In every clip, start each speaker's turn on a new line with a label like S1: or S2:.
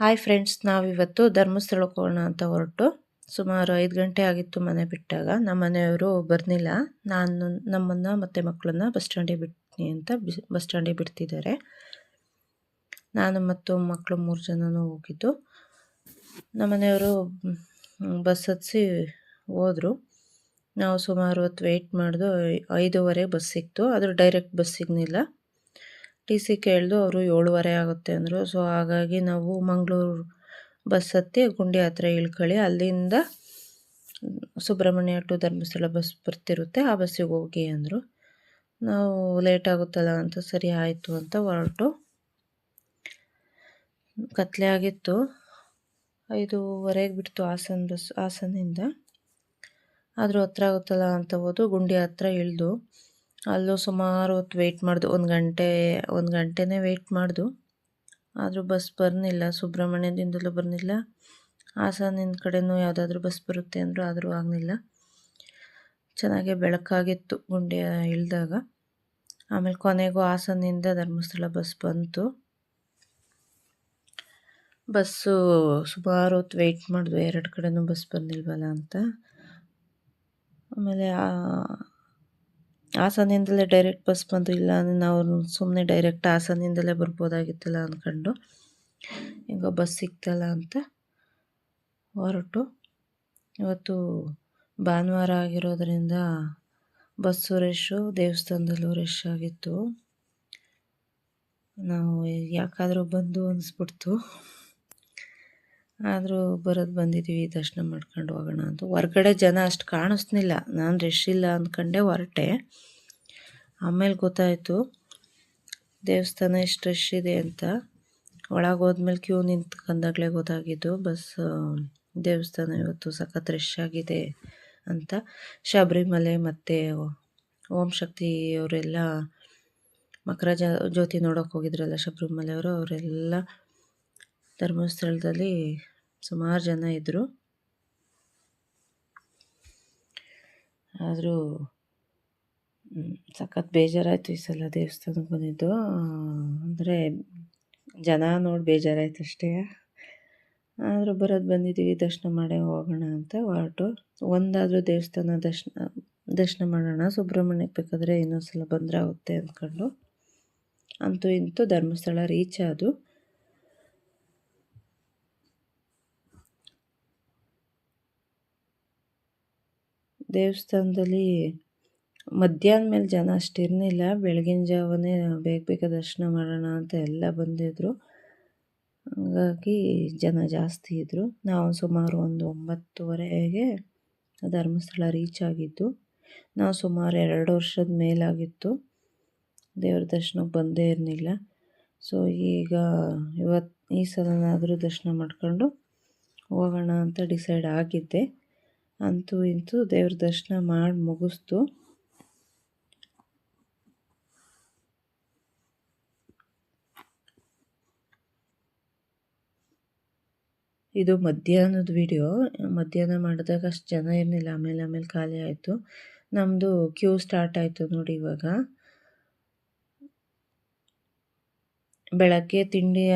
S1: Hi friends ನಾವಿವತ್ತು ಧರ್ಮಸ್ಥಳಕ್ಕೆ ಹೋಗೋಣ ಅಂತ ಹೊರಟು. ಸುಮಾರು ಐದು ಗಂಟೆ ಆಗಿತ್ತು ಮನೆ ಬಿಟ್ಟಾಗ. ನಮ್ಮ ಮನೆಯವರು ಬರ್ನಿಲ್ಲ ನಾನು ನಮ್ಮನ್ನು ಮತ್ತು ಮಕ್ಕಳನ್ನ ಬಸ್ ಸ್ಟ್ಯಾಂಡಿಗೆ ಬಿಡ್ತೀನಿ ಅಂತ ಬಸ್ ಸ್ಟ್ಯಾಂಡಿಗೆ ಬಿಡ್ತಿದ್ದಾರೆ. ನಾನು ಮತ್ತು ಮಕ್ಕಳು ಮೂರು ಜನನೂ ಹೋಗಿದ್ದು. ನಮ್ಮ ಮನೆಯವರು ಬಸ್ ಹತ್ತಿಸಿ ಹೋದರು. ನಾವು ಸುಮಾರು ಹೊತ್ತು ವೆಯ್ಟ್ ಮಾಡಿದು ಐದೂವರೆ ಬಸ್ ಸಿಕ್ತು. ಆದರೂ ಡೈರೆಕ್ಟ್ ಬಸ್ ಸಿಗಲಿಲ್ಲ. ಟಿ ಸಿ ಕೇಳಿದು ಅವರು ಏಳುವರೆ ಆಗುತ್ತೆ ಅಂದರು. ಸೊ ಹಾಗಾಗಿ ನಾವು ಮಂಗಳೂರು ಬಸ್ ಹತ್ತಿ ಗುಂಡಿ ಹತ್ರ ಇಳ್ಕೊಳ್ಳಿ ಅಲ್ಲಿಂದ ಸುಬ್ರಹ್ಮಣ್ಯ ಟು ಧರ್ಮಸ್ಥಳ ಬಸ್ ಬರ್ತಿರುತ್ತೆ. ಆ ಬಸ್ಸಿಗೆ ಹೋಗಿ ಅಂದರು. ನಾವು ಲೇಟ್ ಆಗುತ್ತಲ್ಲ ಅಂತ ಸರಿ ಆಯಿತು ಅಂತ ಹೊರಟು. ಕತ್ಲೆ ಆಗಿತ್ತು. ಐದೂವರೆಗೆ ಬಿಡ್ತು ಹಾಸನ ಬಸ್, ಹಾಸನಿಂದ. ಆದರೂ ಹತ್ರ ಆಗುತ್ತಲ್ಲ ಅಂತ ಹೋದು ಗುಂಡಿ ಹತ್ರ ಇಳಿದು. ಅಲ್ಲೂ ಸುಮಾರು ಹೊತ್ತು ವೆಯ್ಟ್ ಮಾಡ್ದು, ಒಂದು ಗಂಟೆ, ಒಂದು ಗಂಟೆನೇ ವೆಯ್ಟ್ ಮಾಡ್ದು. ಆದರೂ ಬಸ್ ಬರ್ನಿಲ್ಲ, ಸುಬ್ರಹ್ಮಣ್ಯದಿಂದಲೂ ಬರ್ನಿಲ್ಲ. ಹಾಸನಿಂದ ಕಡೆನೂ ಯಾವುದಾದ್ರೂ ಬಸ್ ಬರುತ್ತೆ ಅಂದರೂ ಆದರೂ ಆಗಲಿಲ್ಲ ಚೆನ್ನಾಗೆ ಬೆಳಕಾಗಿತ್ತು ಗುಂಡಿ ಇಳಿದಾಗ. ಆಮೇಲೆ ಕೊನೆಗೂ ಹಾಸನಿಂದ ಧರ್ಮಸ್ಥಳ ಬಸ್ ಬಂತು. ಬಸ್ಸು ಸುಮಾರು ಹೊತ್ತು ವೆಯ್ಟ್ ಮಾಡಿದ್ವು ಎರಡು ಕಡೆನೂ ಬಸ್ ಬಂದಿಲ್ವಲ್ಲ ಅಂತ. ಆಮೇಲೆ ಹಾಸನಿಂದಲೇ ಡೈರೆಕ್ಟ್ ಬಸ್ ಬಂದು ಇಲ್ಲ ಅಂದರೆ ನಾವು ಸುಮ್ಮನೆ ಡೈರೆಕ್ಟ್ ಹಾಸನದಿಂದಲೇ ಬರ್ಬೋದಾಗಿತ್ತಲ್ಲ ಅಂದ್ಕೊಂಡು ಈಗ ಬಸ್ ಸಿಕ್ತಲ್ಲ ಅಂತ ಹೊರಟು. ಇವತ್ತು ಭಾನುವಾರ ಆಗಿರೋದರಿಂದ ಬಸ್ಸು ರಶ್ಶು ದೇವಸ್ಥಾನದಲ್ಲೂ ರಶ್ ಆಗಿತ್ತು. ನಾವು ಯಾಕಾದರೂ ಬಂದು ಅನಿಸ್ಬಿಡ್ತು ಆದರೂ ಬರೋದು ಬಂದಿದ್ದೀವಿ ದರ್ಶನ ಮಾಡ್ಕೊಂಡು ಹೋಗೋಣ ಅಂತ. ಹೊರ್ಗಡೆ ಜನ ಅಷ್ಟು ಕಾಣಿಸ್ನಿಲ್ಲ ನಾನು ರಶ್ ಇಲ್ಲ ಅಂದ್ಕೊಂಡೆ ಹೊರಟೆ. ಆಮೇಲೆ ಗೊತ್ತಾಯಿತು, ದೇವಸ್ಥಾನ ಎಷ್ಟು ರಶ್ ಇದೆ ಅಂತ. ಒಳಗೆ ಹೋದ್ಮೇಲೆ ಕ್ಯೂ ನಿಂತ್ಕೊಂಡಾಗಲೇ ಗೊತ್ತಾಗಿದ್ದು, ಬಸ್, ದೇವಸ್ಥಾನ ಇವತ್ತು ಸಖತ್ ರಶ್ ಆಗಿದೆ ಅಂತ. ಶಬರಿಮಲೆ ಮತ್ತು ಓಂ ಶಕ್ತಿ ಅವರೆಲ್ಲ ಮಕರ ಜ್ಯೋತಿ ನೋಡೋಕೆ ಹೋಗಿದ್ರಲ್ಲ ಶಬರಿಮಲೆಯವರು ಅವರೆಲ್ಲ ಧರ್ಮಸ್ಥಳದಲ್ಲಿ ಸುಮಾರು ಜನ ಇದ್ದರು ಆದರೂ ಸಖತ್ ಬೇಜಾರಾಯಿತು ಈ ಸಲ ದೇವಸ್ಥಾನಕ್ಕೆ ಬಂದಿದ್ದು. ಅಂದರೆ ಜನ ನೋಡಿ ಬೇಜಾರಾಯ್ತು ಅಷ್ಟೇ. ಆದರೂ ಬರೋದು ಬಂದಿದ್ದೀವಿ ದರ್ಶನ ಮಾಡೇ ಹೋಗೋಣ ಅಂತ ಹೊರಟು. ಒಂದಾದರೂ ದೇವಸ್ಥಾನ ದರ್ಶನ ದರ್ಶನ ಮಾಡೋಣ, ಸುಬ್ರಹ್ಮಣ್ಯಕ್ಕೆ ಬೇಕಾದರೆ ಇನ್ನೊಂದು ಸಲ ಬಂದರೆ ಆಗುತ್ತೆ ಅಂದ್ಕೊಂಡು. ಅಂತೂ ಇಂತೂ ಧರ್ಮಸ್ಥಳ ರೀಚ್ ಆದು ದೇವಸ್ಥಾನದಲ್ಲಿ ಮಧ್ಯಾಹ್ನ ಮೇಲೆ ಜನ ಅಷ್ಟಿರಲಿಲ್ಲ ಬೆಳಗಿನ ಜಾವನೇ ಬೇಗ ಬೇಗ ದರ್ಶನ ಮಾಡೋಣ ಅಂತ ಎಲ್ಲ ಬಂದಿದ್ದರು ಹಾಗಾಗಿ ಜನ ಜಾಸ್ತಿ ಇದ್ದರು ನಾವು ಸುಮಾರು ಒಂದು ಒಂಬತ್ತುವರೆಗೆ ಧರ್ಮಸ್ಥಳ ರೀಚ್ ಆಗಿದ್ದು, ನಾವು ಸುಮಾರು ಎರಡು ವರ್ಷದ ಮೇಲಾಗಿತ್ತು. ದೇವ್ರ ದರ್ಶನಕ್ಕೆ ಬಂದೇ ಇರಲಿಲ್ಲ. ಸೊ ಈಗ ಇವತ್ತು ಈ ಸಲನಾದರೂ ದರ್ಶನ ಮಾಡಿಕೊಂಡು ಹೋಗೋಣ ಅಂತ ಡಿಸೈಡ್ ಆಗಿದ್ದೆ. ಅಂತೂ ಇಂತೂ ದೇವ್ರ ದರ್ಶನ ಮಾಡಿ ಮುಗಿಸ್ತು. ಇದು ಮಧ್ಯಾಹ್ನದ ವಿಡಿಯೋ. ಮಧ್ಯಾಹ್ನ ಮಾಡಿದಾಗ ಅಷ್ಟು ಜನ ಇರಲಿಲ್ಲ, ಆಮೇಲೆ ಆಮೇಲೆ ಖಾಲಿ ಆಯಿತು. ನಮ್ಮದು ಕ್ಯೂ ಸ್ಟಾರ್ಟ್ ಆಯಿತು ನೋಡಿ ಇವಾಗ. ಬೆಳಗ್ಗೆ ತಿಂಡಿಯ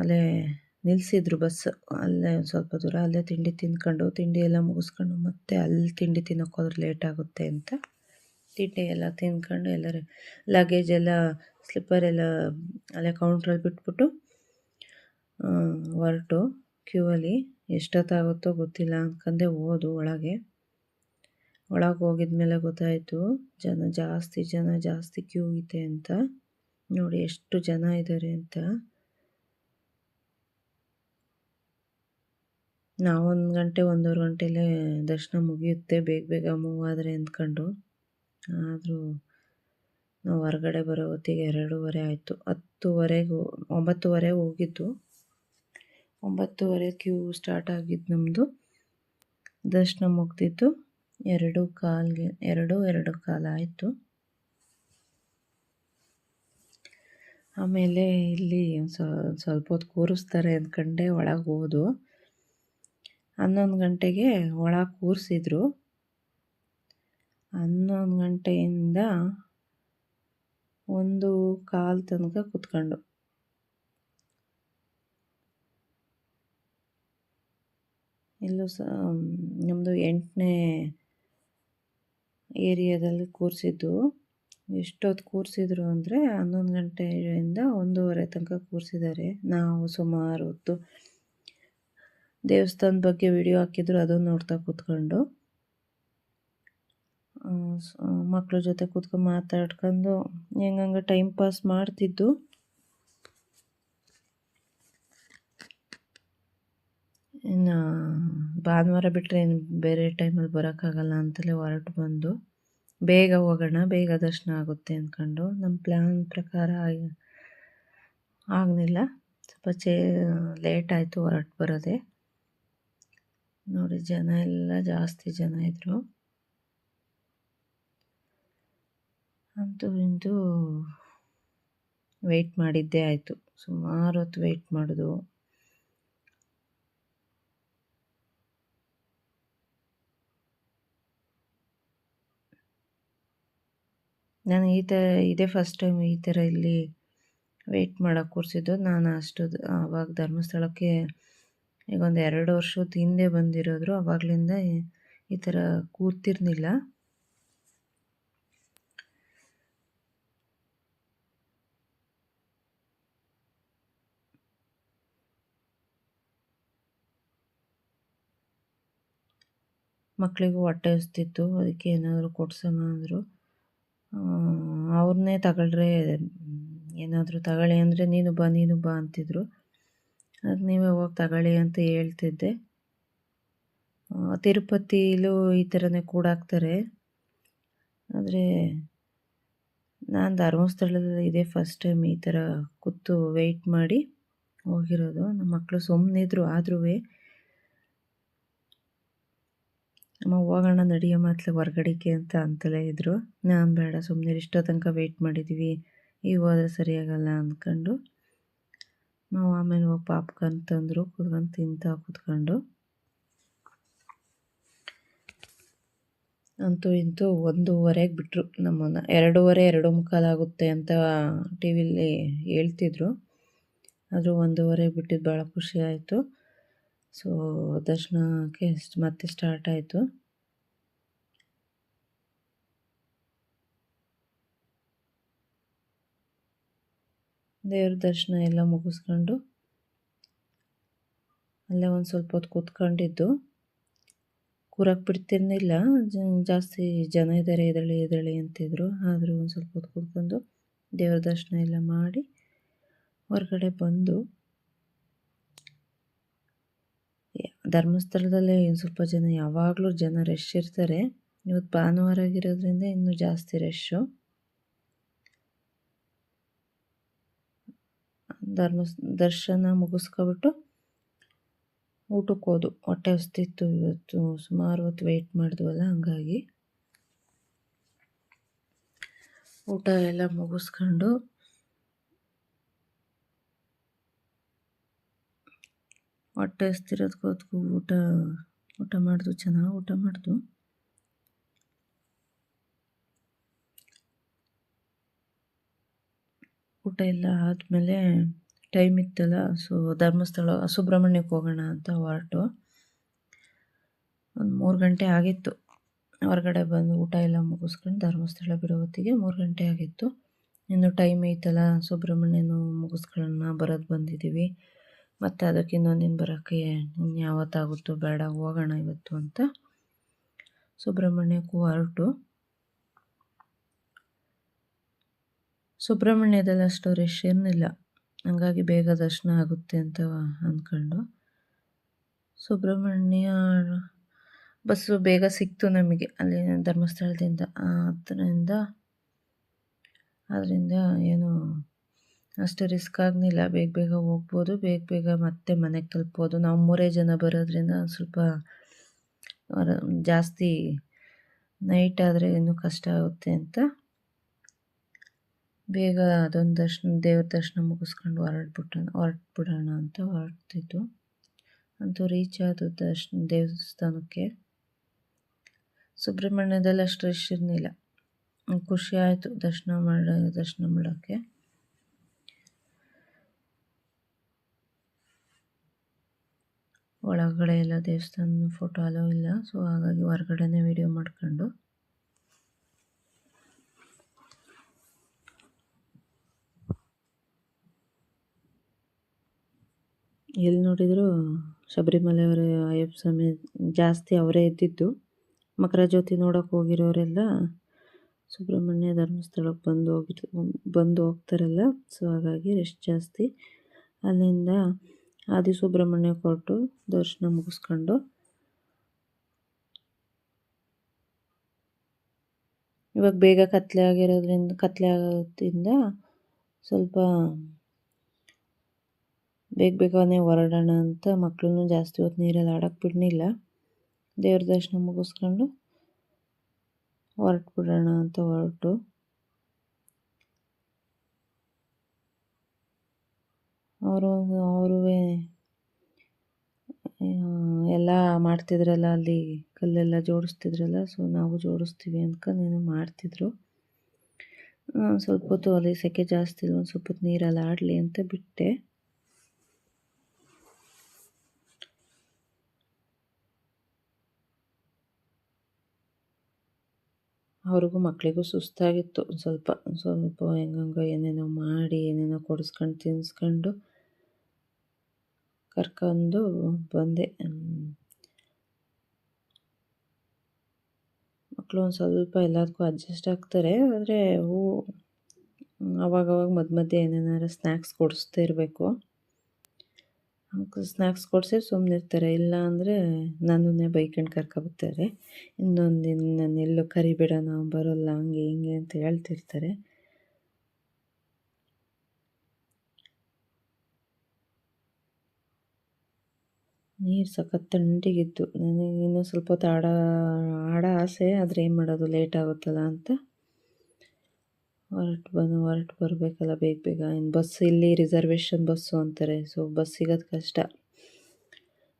S1: ಅಲ್ಲೇ ನಿಲ್ಲಿಸಿದ್ರು ಬಸ್, ಅಲ್ಲೇ ಒಂದು ಸ್ವಲ್ಪ ದೂರ, ಅಲ್ಲೇ ತಿಂಡಿ ತಿಂದ್ಕೊಂಡು, ತಿಂಡಿ ಎಲ್ಲ ಮುಗಿಸ್ಕೊಂಡು ಮತ್ತೆ ಅಲ್ಲಿ ತಿಂಡಿ ತಿನ್ನೋಕೆ ಹೋದ್ರೆ ಲೇಟ್ ಆಗುತ್ತೆ ಅಂತ. ತಿಂಡಿ ಎಲ್ಲ ತಿಂದ್ಕೊಂಡು ಎಲ್ಲ ಲಗೇಜ್ ಎಲ್ಲ ಸ್ಲಿಪ್ಪರ್ ಎಲ್ಲ ಅಲ್ಲೇ ಕೌಂಟ್ರಲ್ಲಿ ಬಿಟ್ಬಿಟ್ಟು ಹೊರಟು. ಕ್ಯೂ ಅಲ್ಲಿ ಎಷ್ಟೊತ್ತಾಗುತ್ತೋ ಗೊತ್ತಿಲ್ಲ ಅಂದ್ಕಂದೆ ಹೋದು ಒಳಗೆ. ಒಳಗೆ ಹೋಗಿದ ಮೇಲೆ ಗೊತ್ತಾಯಿತು, ಜನ ಜಾಸ್ತಿ ಜನ ಜಾಸ್ತಿ ಕ್ಯೂ ಇದೆ ಅಂತ. ನೋಡಿ ಎಷ್ಟು ಜನ ಇದ್ದಾರೆ ಅಂತ. ನಾವು ಒಂದು ಗಂಟೆ, ಒಂದೂವರೆ ಗಂಟೆಯಲ್ಲೇ ದರ್ಶನ ಮುಗಿಯುತ್ತೆ, ಬೇಗ ಬೇಗ ಮೂವ್ ಆದರೆ ಅಂದ್ಕೊಂಡು. ಆದರೂ ನಾವು ಹೊರಗಡೆ ಬರೋ ಹೊತ್ತಿಗೆ ಎರಡೂವರೆ ಆಯಿತು. ಹತ್ತುವರೆಗೆ, ಒಂಬತ್ತುವರೆ ಹೋಗಿದ್ದು. ಒಂಬತ್ತುವರೆ ಕ್ಯೂ ಸ್ಟಾರ್ಟ್ ಆಗಿದ್ದು ನಮ್ಮದು ದರ್ಶನ ಮುಗ್ದಿದ್ದು, ಎರಡು ಕಾಲ್ಗೆ, ಎರಡು ಎರಡು ಕಾಲ ಆಯಿತು. ಆಮೇಲೆ ಇಲ್ಲಿ ಸ್ವಲ್ಪ ಹೊತ್ತು ಕೂರಿಸ್ತಾರೆ ಅಂದ್ಕೊಂಡೆ ಒಳಗೆ ಹೋದು. ಹನ್ನೊಂದು ಗಂಟೆಗೆ ಒಳ ಕೂರಿಸಿದ್ರು. ಹನ್ನೊಂದು ಗಂಟೆಯಿಂದ ಒಂದು ಕಾಲು ತನಕ ಕುತ್ಕೊಂಡು. ಇಲ್ಲೂ ಸಹ ನಮ್ಮದು ಎಂಟನೇ ಏರಿಯಾದಲ್ಲಿ ಕೂರಿಸಿದ್ದು. ಎಷ್ಟೊತ್ತು ಕೂರಿಸಿದ್ರು ಅಂದರೆ ಹನ್ನೊಂದು ಗಂಟೆಯಿಂದ ಒಂದೂವರೆ ತನಕ ಕೂರಿಸಿದ್ದಾರೆ. ನಾವು ಸುಮಾರು ಹೊತ್ತು ದೇವಸ್ಥಾನದ ಬಗ್ಗೆ ವಿಡಿಯೋ ಹಾಕಿದ್ರು, ಅದನ್ನು ನೋಡ್ತಾ ಕೂತ್ಕೊಂಡು. ಮಕ್ಕಳ ಜೊತೆ ಕೂತ್ಕೊಂಡು ಮಾತಾಡ್ಕೊಂಡು ಹೆಂಗಂಗೆ ಟೈಮ್ ಪಾಸ್ ಮಾಡ್ತಿದ್ದು. ಇನ್ನು ಭಾನುವಾರ ಬಿಟ್ಟರೆ ಏನು ಬೇರೆ ಟೈಮಲ್ಲಿ ಬರೋಕ್ಕಾಗಲ್ಲ ಅಂತಲೇ ಹೊರಟು ಬಂದು. ಬೇಗ ಹೋಗೋಣ, ಬೇಗ ದರ್ಶನ ಆಗುತ್ತೆ ಅಂದ್ಕೊಂಡು ನಮ್ಮ ಪ್ಲ್ಯಾನ್ ಪ್ರಕಾರ ಆಗಲಿಲ್ಲ. ಸ್ವಲ್ಪ ಚೇ ಲೇಟ್ ಆಯಿತು ಹೊರಟು ಬರೋದೆ. ನೋಡಿ, ಜನ ಎಲ್ಲ ಜಾಸ್ತಿ ಜನ ಇದ್ದರು ಅಂತೂ ಇಂತೂ ವೆಯ್ಟ್ ಮಾಡಿದ್ದೇ ಆಯಿತು. ಸುಮಾರು ಹೊತ್ತು ವೆಯ್ಟ್ ಮಾಡಿದ್ವು ನಾನು ಈ ಥರ ಇದೇ ಫಸ್ಟ್ ಟೈಮ್ ಈ ಥರ ಇಲ್ಲಿ ವೆಯ್ಟ್ ಮಾಡೋಕ್ಕೆ ಕೂರಿಸಿದ್ದು ನಾನು ಅಷ್ಟು ಆವಾಗ ಧರ್ಮಸ್ಥಳಕ್ಕೆ ಈಗ ಒಂದು ಎರಡು ವರ್ಷದ ಹಿಂದೆ ಬಂದಿರೋದ್ರು, ಅವಾಗಲಿಂದ ಈ ಥರ ಕೂರ್ತಿರ್ಲಿಲ್ಲ. ಮಕ್ಕಳಿಗೂ ಹೊಟ್ಟೆ ಹಸ್ತಿತ್ತು, ಅದಕ್ಕೆ ಏನಾದರೂ ಕೊಡ್ಸೋಣ ಅಂದರು. ಅವ್ರನ್ನೇ ತಗೊಳ್ರೆ, ಏನಾದರೂ ತಗೊಳ್ಳಿ ಅಂದರೆ ನೀನು ಬಾ ನೀನು ಬಾ ಅಂತಿದ್ರು. ಅದು ನೀವೇ ಹೋಗಿ ತಗೊಳ್ಳಿ ಅಂತ ಹೇಳ್ತಿದ್ದೆ. ತಿರುಪತಿಲೂ ಈ ಥರನೇ ಕೂಡಾಕ್ತಾರೆ ಆದರೆ ನಾನು ಧರ್ಮಸ್ಥಳದಲ್ಲಿ ಇದೇ ಫಸ್ಟ್ ಟೈಮ್ ಈ ಥರ ಕೂತು ವೆಯ್ಟ್ ಮಾಡಿ ಹೋಗಿರೋದು. ನಮ್ಮ ಮಕ್ಕಳು ಸುಮ್ಮನಿದ್ರು ಆದ್ರೂ ಅಮ್ಮ, ಹೋಗೋಣ, ನಡೆಯೋ ಮಾತ್ಲೆ ಹೊರಗಡಿಕೆ ಅಂತ ಅಂತಲೇ ಇದ್ದರು ನಾನು ಬೇಡ ಸುಮ್ಮನೆ ಇಷ್ಟೋ ತನಕ ವೆಯ್ಟ್ ಮಾಡಿದ್ದೀವಿ ಈಗ ಹೋದ್ರೆ ಸರಿಯಾಗಲ್ಲ ಅಂದ್ಕೊಂಡು ನಾವು ಆಮೇಲೆ ಹೋಗಿ ಪಾಪ್ಕಾರ್ನ್ ತಂದರು ಕುತ್ಕೊಂಡು ತಿಂತಾ ಕುತ್ಕೊಂಡು. ಅಂತೂ ಇಂತೂ ಒಂದೂವರೆಗೆ ಬಿಟ್ಟರು ನಮ್ಮನ್ನು. ಎರಡೂವರೆ, ಎರಡು ಮುಖಾಲಾಗುತ್ತೆ ಅಂತ ಟಿ ವಿಲಿ ಹೇಳ್ತಿದ್ರು. ಆದರೂ ಒಂದೂವರೆಗೆ ಬಿಟ್ಟಿದ್ದು ಭಾಳ ಖುಷಿ ಆಯಿತು. ಸೊ, ದರ್ಶನಕ್ಕೆ ಮತ್ತೆ ಸ್ಟಾರ್ಟ್ ಆಯಿತು. ದೇವ್ರ ದರ್ಶನ ಎಲ್ಲ ಮುಗಿಸ್ಕೊಂಡು ಅಲ್ಲೇ ಒಂದು ಸ್ವಲ್ಪ ಹೊತ್ತು ಕೂತ್ಕೊಂಡಿದ್ದು. ಕೂರಕ್ಕೆ ಬಿಡ್ತಿರ್ಲಿಲ್ಲ. ಜಾಸ್ತಿ ಜನ ಇದ್ದಾರೆ ಎದಳಿ ಎದಳಿ ಅಂತಿದ್ರು. ಆದರೂ ಒಂದು ಸ್ವಲ್ಪ ಹೊತ್ತು ಕೂತ್ಕೊಂಡು ದೇವ್ರ ದರ್ಶನ ಎಲ್ಲ ಮಾಡಿ ಹೊರಗಡೆ ಬಂದು ಧರ್ಮಸ್ಥಳದಲ್ಲಿ ಸ್ವಲ್ಪ ಜನ ಯಾವಾಗಲೂ ಜನ ರಶ್ ಇರ್ತಾರೆ. ಇವತ್ತು ಭಾನುವಾರ ಆಗಿರೋದ್ರಿಂದ ಇನ್ನೂ ಜಾಸ್ತಿ ರಶ್ಶು ಧರ್ಮ ದರ್ಶನ ಮುಗಿಸ್ಕೊಬಿಟ್ಟು ಊಟಕ್ಕೆ ಹೋದು ಹೊಟ್ಟೆ ಹಸ್ತಿತ್ತು ಇವತ್ತು, ಸುಮಾರು ಹೊತ್ತು ವೆಯ್ಟ್ ಮಾಡಿದ್ವಲ್ಲ, ಹಂಗಾಗಿ ಊಟ ಎಲ್ಲ ಮುಗಿಸ್ಕೊಂಡು ಹೊಟ್ಟೆ ಹಸ್ತಿರೋದಕ್ಕೋದ್ಕು ಊಟ ಊಟ ಮಾಡಿದ್ವು, ಚೆನ್ನಾಗಿ ಊಟ ಮಾಡಿದ್ವು. ಊಟ ಎಲ್ಲ ಆದಮೇಲೆ ಟೈಮ್ ಇತ್ತಲ್ಲ ಸೊ ಧರ್ಮಸ್ಥಳ, ಸುಬ್ರಹ್ಮಣ್ಯಕ್ಕೆ ಹೋಗೋಣ ಅಂತ ಹೊರಟು. ಒಂದು ಮೂರು ಗಂಟೆ ಆಗಿತ್ತು. ಹೊರಗಡೆ ಬಂದು ಊಟ ಎಲ್ಲ ಮುಗಿಸ್ಕೊಂಡು ಧರ್ಮಸ್ಥಳ ಬಿಡೋ ಹೊತ್ತಿಗೆ ಮೂರು ಗಂಟೆ ಆಗಿತ್ತು. ಇನ್ನು ಟೈಮ್ ಐತಲ್ಲ, ಸುಬ್ರಹ್ಮಣ್ಯನು ಮುಗಿಸ್ಕೊಳ್ಳೋಣ ಬರೋದು ಬಂದಿದ್ದೀವಿ. ಮತ್ತು ಅದಕ್ಕೆ ಇನ್ನೊಂದಿನ ಬರೋಕ್ಕೆ ಯಾವತ್ತಾಗುತ್ತೋ ಬೇಡ, ಹೋಗೋಣ ಇವತ್ತು ಅಂತ. ಸುಬ್ರಹ್ಮಣ್ಯಕ್ಕೂ ಹೊರಟು. ಸುಬ್ರಹ್ಮಣ್ಯದಲ್ಲಿ ಅಷ್ಟು ರಶ್ ಏನಿಲ್ಲ. ಹಂಗಾಗಿ ಬೇಗ ದರ್ಶನ ಆಗುತ್ತೆ ಅಂತ ಅಂದ್ಕೊಂಡು. ಸುಬ್ರಹ್ಮಣ್ಯ ಬಸ್ಸು ಬೇಗ ಸಿಕ್ತು ನಮಗೆ. ಅಲ್ಲಿ ಧರ್ಮಸ್ಥಳದಿಂದ. ಅದರಿಂದ ಅದರಿಂದ ಏನು, ಅಷ್ಟು ರಿಸ್ಕ್ ಆಗಲಿಲ್ಲ. ಬೇಗ ಬೇಗ ಹೋಗ್ಬೋದು. ಬೇಗ ಬೇಗ ಮತ್ತೆ ಮನೆಗೆ ತಲುಪ್ಬೋದು. ನಾವು ಮೂರೇ ಜನ ಬರೋದ್ರಿಂದ ಸ್ವಲ್ಪ, ಜಾಸ್ತಿ ನೈಟ್ ಆದರೆ ಇನ್ನೂ ಕಷ್ಟ ಆಗುತ್ತೆ ಅಂತ ಬೇಗ ಅದೊಂದು ದರ್ಶನ, ದೇವ್ರ ದರ್ಶನ ಮುಗಿಸ್ಕೊಂಡು ಹೊರಟ್ಬಿಟ್ಟ ಹೊರಟ್ಬಿಡೋಣ ಅಂತ ಹೊರಡ್ತಿದ್ದು ಅಂತೂ ರೀಚ್ ಆದ ದರ್ಶನ, ದೇವಸ್ಥಾನಕ್ಕೆ. ಸುಬ್ರಹ್ಮಣ್ಯದಲ್ಲಿ ಅಷ್ಟು ರಶ್ ಇರಲಿಲ್ಲ. ಖುಷಿ ಆಯಿತು ದರ್ಶನ ಮಾಡ, ದರ್ಶನ ಮಾಡೋಕ್ಕೆ. ಒಳಗಡೆ ಎಲ್ಲ ದೇವಸ್ಥಾನ ಫೋಟೋ ಅಲೋ ಇಲ್ಲ ಸೊ ಹಾಗಾಗಿ ಹೊರಗಡೆನೇ ವಿಡಿಯೋ ಮಾಡ್ಕೊಂಡು. ಎಲ್ಲಿ ನೋಡಿದರೂ ಶಬರಿಮಲೆಯವರ ಅಯ್ಯಪ್ಪ ಸ್ವಾಮಿ ಜಾಸ್ತಿ ಅವರೇ ಇದ್ದಿದ್ದು. ಮಕರ ಜ್ಯೋತಿ ನೋಡೋಕೆ ಹೋಗಿರೋರೆಲ್ಲ ಸುಬ್ರಹ್ಮಣ್ಯ ಧರ್ಮಸ್ಥಳಕ್ಕೆ ಬಂದು ಹೋಗಿ ಬಂದು ಹೋಗ್ತಾರಲ್ಲ. ಸೊ ಹಾಗಾಗಿ ರೆಸ್ಟ್ ಜಾಸ್ತಿ. ಅಲ್ಲಿಂದ ಆದಿ ಸುಬ್ರಹ್ಮಣ್ಯ ಕೊಟ್ಟು ದರ್ಶನ ಮುಗಿಸ್ಕೊಂಡು ಇವಾಗ ಬೇಗ ಕತ್ಲೆ ಆಗಿರೋದ್ರಿಂದ, ಕತ್ಲೆ ಆಗೋದ್ರಿಂದ ಸ್ವಲ್ಪ ಬೇಗ ಬೇಗನೆ ಹೊರಡೋಣ ಅಂತ ಮಕ್ಕಳನ್ನು ಜಾಸ್ತಿ ಹೊತ್ತು ನೀರಲ್ಲಿ ಆಡೋಕ್ಕೆ ಬಿಡಲಿಲ್ಲ ದೇವ್ರ ದರ್ಶನ ಮುಗಿಸ್ಕೊಂಡು ಹೊರಟು ಬಿಡೋಣ ಅಂತ ಹೊರಟು. ಅವರು ಅವರು ಎಲ್ಲ ಮಾಡ್ತಿದ್ರಲ್ಲ, ಅಲ್ಲಿ ಕಲ್ಲೆಲ್ಲ ಜೋಡಿಸ್ತಿದ್ರಲ್ಲ, ಸೊ ನಾವು ಜೋಡಿಸ್ತೀವಿ ಅಂದ್ಕೊಂಡು ಮಾಡ್ತಿದ್ರು. ಸ್ವಲ್ಪ ಹೊತ್ತು ಅಲ್ಲಿ ಸೆಕೆ ಜಾಸ್ತಿ ಒಂದು ಸ್ವಲ್ಪ ಹೊತ್ತು ನೀರಲ್ಲಿ ಆಡಲಿ ಅಂತ ಬಿಟ್ಟೆ. ಅವ್ರಿಗೂ ಮಕ್ಕಳಿಗೂ ಸುಸ್ತಾಗಿತ್ತು. ಸ್ವಲ್ಪ ಸ್ವಲ್ಪ ಹೆಂಗಂಗೆ ಏನೇನೋ ಮಾಡಿ, ಏನೇನೋ ಕೊಡಿಸ್ಕೊಂಡು ತಿನ್ನಿಸ್ಕೊಂಡು ಕರ್ಕೊಂಡು ಬಂದೆ. ಮಕ್ಕಳು ಒಂದು ಸ್ವಲ್ಪ ಎಲ್ಲದಕ್ಕೂ ಅಡ್ಜಸ್ಟ್ ಆಗ್ತಾರೆ. ಆದರೆ ಹೂ ಅವಾಗವಾಗ ಮಧ್ಯ ಮಧ್ಯೆ ಏನೇನಾರು ಸ್ನ್ಯಾಕ್ಸ್ ಕೊಡಿಸ್ತಾ ಇರಬೇಕು ಸ್ನ್ಯಾಕ್ಸ್ ಕೊಡಿಸಿ ಸುಮ್ಮನಿರ್ತಾರೆ ಇಲ್ಲ ಅಂದರೆ ನನ್ನನ್ನೇ ಬೈಕೊಂಡು ಕರ್ಕೊಬರ್ತಾರೆ. ಇನ್ನೊಂದು ದಿನ ನಾನು ಎಲ್ಲೂ ಕರಿಬೇಡ, ನಾವು ಬರೋಲ್ಲ, ಹಂಗೆ ಹಿಂಗೆ ಅಂತ ಹೇಳ್ತಿರ್ತಾರೆ. ನೀರು ಸಖತ್ ತಂಡಿಗಿತ್ತು ನನಗೆ ಇನ್ನೂ ಸ್ವಲ್ಪ ಹೊತ್ತು ಆಡ, ಆಡೋ ಆಸೆ, ಆದರೆ ಏನು ಮಾಡೋದು ಲೇಟ್ ಆಗುತ್ತಲ್ಲ ಅಂತ. ಹೊರಟು ಬಂದು, ಹೊರಟು ಬರಬೇಕಲ್ಲ ಬೇಗ ಬೇಗ. ಇನ್ನು ಬಸ್ ಇಲ್ಲಿ ರಿಸರ್ವೇಷನ್ ಬಸ್ಸು ಅಂತಾರೆ. ಸೊ ಬಸ್ ಸಿಗೋದು ಕಷ್ಟ.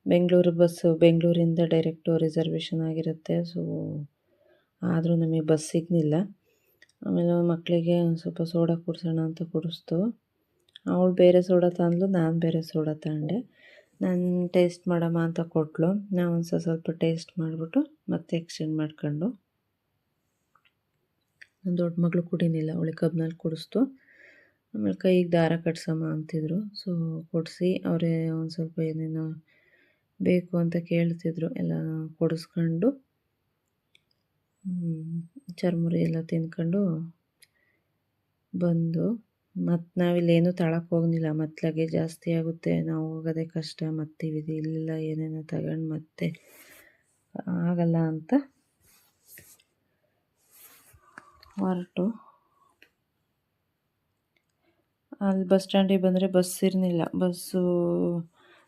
S1: ಬೆಂಗಳೂರು ಬಸ್ಸು ಬೆಂಗಳೂರಿಂದ ಡೈರೆಕ್ಟು ರಿಸರ್ವೇಷನ್ ಆಗಿರುತ್ತೆ. ಸೊ ಆದರೂ ನಮಗೆ ಬಸ್ ಸಿಗಲಿಲ್ಲ. ಆಮೇಲೆ ಮಕ್ಕಳಿಗೆ ಸ್ವಲ್ಪ ಸೋಡಾ ಕುಡಿಸೋಣ ಅಂತ ಕುಡಿಸ್ತು. ಅವಳು ಬೇರೆ ಸೋಡಾ ತಂದಳು ನಾನು ಬೇರೆ ಸೋಡಾ ತಗೊಂಡೆ ನಾನು ಟೇಸ್ಟ್ ಮಾಡಮ್ಮ ಅಂತ ಕೊಟ್ಟಳು ನಾವು ಒಂದು ಸ್ವಲ್ಪ ಟೇಸ್ಟ್ ಮಾಡಿಬಿಟ್ಟು ಮತ್ತೆ ಎಕ್ಸ್ಚೇಂಜ್ ಮಾಡ್ಕೊಂಡು ನನ್ನ ದೊಡ್ಡ ಮಗಳು ಕುಡಿನಿಲ್ಲ, ಅವಳಿಗೆ ಕಬ್ನಲ್ಲಿ ಕುಡಿಸ್ತು. ಆಮೇಲೆ ಕೈಗೆ ದಾರ ಕಟ್ಸಮ್ಮ ಅಂತಿದ್ರು. ಸೊ ಕೊಡಿಸಿ, ಅವರೇ ಒಂದು ಸ್ವಲ್ಪ ಏನೇನೋ ಬೇಕು ಅಂತ ಕೇಳ್ತಿದ್ರು. ಎಲ್ಲ ಕೊಡಿಸ್ಕೊಂಡು ಚರ್ಮುರಿ ಎಲ್ಲ ತಿನ್ಕೊಂಡು ಬಂದು. ಮತ್ತು ನಾವಿಲ್ಲೇನು ತಳಕ್ಕೆ ಹೋಗಲಿಲ್ಲ ಮತ್ತು ಲಗೇಜ್ ಜಾಸ್ತಿ ಆಗುತ್ತೆ. ನಾವು ಹೋಗೋದೇ ಕಷ್ಟ. ಮತ್ತೆ ಇಲ್ಲೆಲ್ಲ, ಏನೇನೋ ತಗೊಂಡು ಮತ್ತೆ ಆಗಲ್ಲ ಅಂತ. ಹೊರಟು. ಅಲ್ಲಿ ಬಸ್ ಸ್ಟ್ಯಾಂಡಿಗೆ ಬಂದರೆ ಬಸ್ ಇರಲಿಲ್ಲ. ಬಸ್ಸು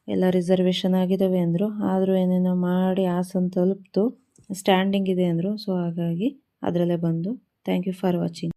S1: ಎಲ್ಲ ರಿಸರ್ವೇಷನ್ ಆಗಿದ್ದಾವೆ ಅಂದರು. ಆದರೂ ಏನೇನೋ ಮಾಡಿ ಹಾಸನ ತಲುಪ್ತು ಸ್ಟ್ಯಾಂಡಿಂಗ್ ಇದೆ ಅಂದರು. ಸೊ ಹಾಗಾಗಿ ಅದರಲ್ಲೇ ಬಂದು. Thank you for watching.